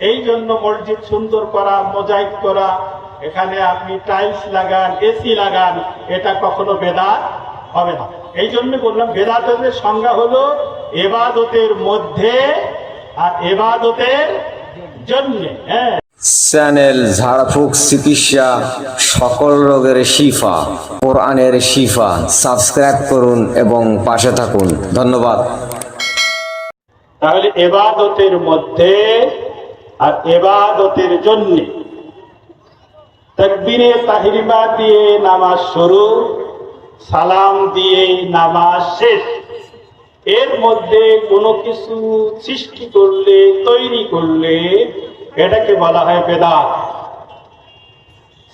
এই জন্য মসজিদ সুন্দর করা মোজাইক করা এখানে আপনি টাইলস লাগান এসি লাগান এটা কখনো বেদাত হবে না। এই জন্য বললাম বেদাতের সংজ্ঞা হলো এবাদতের মধ্যে আর এবাদতের জন্য হ্যাঁ। চ্যানেল ঝাড়ফুঁক চিকিৎসা সকল রোগের শিফা কোরআনের শিফা সাবস্ক্রাইব করুন এবং পাশে থাকুন। ধন্যবাদ। তাহলে এবাদতের মধ্যে আর এবাদতের জন্য তকবীরে তাহিরিমা দিয়ে নামাজ শুরু, সালাম দিয়ে নামাজ শেষ। এর মধ্যে কোনো কিছু সৃষ্টি করলে, তৈরি করলে এটাকে বলা হয় বেদাত।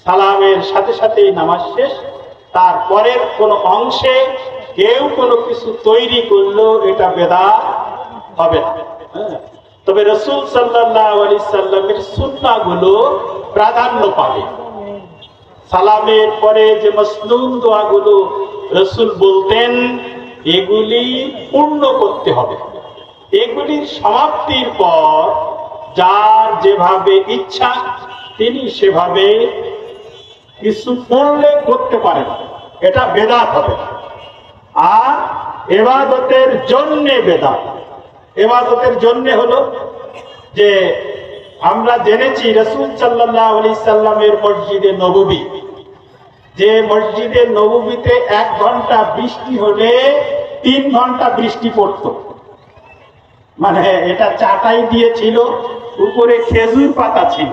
সালামের সাথে সাথেই নামাজ শেষ, তারপরের কোনো অংশে কেউ কোনো কিছু তৈরি করল এটা বেদাত হবে না। হ্যাঁ। তবে রসুল সাল্লামের সুন্নাগুলো প্রাধান্য পাবে। সালামের পরে যে মসনুন দোয়াগুলো রসুল বলতেন, এগুলি পূর্ণ করতে হবে। এগুলির সমাপ্তির পর যার যেভাবে ইচ্ছা, তিনি সেভাবে কিছু করলে করতে পারেন। এটা বেদাত হবে। আর এবাদতের জন্যে বেদাত। এবাদতের জন্য হলো যে আমরা জেনেছি রসুল সাল্লাহ আলি সাল্লামের মসজিদে নববী। যে মসজিদে নববীতে এক ঘণ্টা বৃষ্টি হলে তিন ঘণ্টা বৃষ্টি পড়ত। মানে এটা চাটাই দিয়েছিল, উপরে খেজুর পাতা ছিল।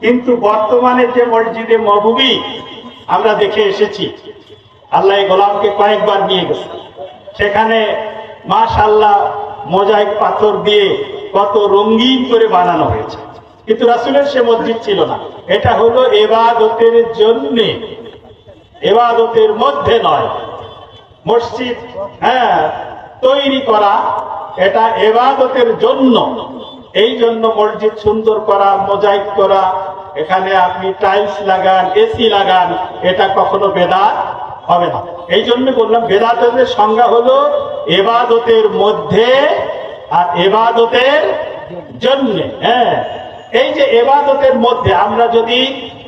কিন্তু বর্তমানে যে মসজিদে মহবুবি আমরা দেখে এসেছি, আল্লাহ গোলামকে কয়েকবার নিয়ে গেছে। সেখানে মাশাল্লাহ মোজাইক পাথর দিয়ে কত রঙিন করে বানানো হয়েছে। কিন্তু রাসুলের সে মসজিদ ছিল না। এটা হলো এবাদতের জন্য। এবাদতের মধ্যে নয়। মসজিদ হ্যাঁ তৈরি করা, এটা এবাদতের জন্য। এই জন্য মসজিদ সুন্দর করা, মোজাইক করা, এখানে আপনি টাইলস লাগান, এসি লাগান, এটা কখনো বেদাত হবে না। এই জন্য বললাম, বেদাতের সংজ্ঞা হলো এবাদতের মধ্যে আর এবাদতের জন্য হ্যাঁ। এই যে এবাদতের মধ্যে আমরা যদি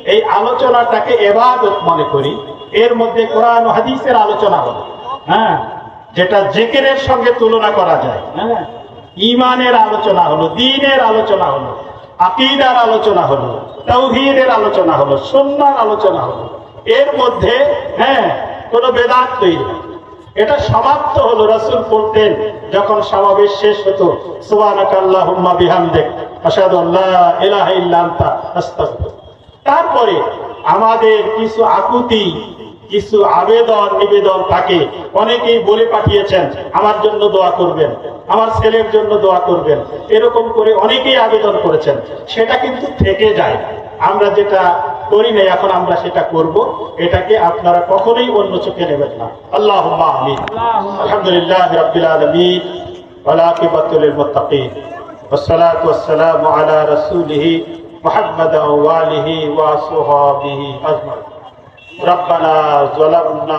এই আলোচনাটাকে এবাদত মনে করি, এর মধ্যে কোরআন হাদিসের আলোচনা হলো হ্যাঁ যেটা জেকেরের সঙ্গে তুলনা করা যায় হ্যাঁ। ইমানের আলোচনা হলো দিনের আলোচনা হলো, আকিদার আলোচনা হলো তৌহিদের আলোচনা হলো সন্ন্যার আলোচনা হলো। এর মধ্যে হ্যাঁ কোনো বেদাত তৈরি। এটা সমাপ্ত হলো রাসুল পড়তেন যখন সমাবেশ শেষ হতো তারপরে আমাদের কিছু আকুতি, কিছু আবেদন, নিবেদন থাকে। অনেকেই বলে পাঠিয়েছেন, আমার জন্য দোয়া করবেন, আমার ছেলের জন্য দোয়া করবেন। এরকম করে অনেকেই আবেদন করেছেন। সেটা কিন্তু থেকে যায়। আমরা যেটা করি নাই এখন আমরা সেটা করব এটাকে আপনারা কখনোই অন্য চোখে নেবেন না আল্লাহ আমিন আলহামদুলিল্লাহ রাব্বিল আলামিন والعاقبة للمتقين والصلاة والسلام على رسوله محمد وآله وصحبه أجمعين ربنا ظلمنا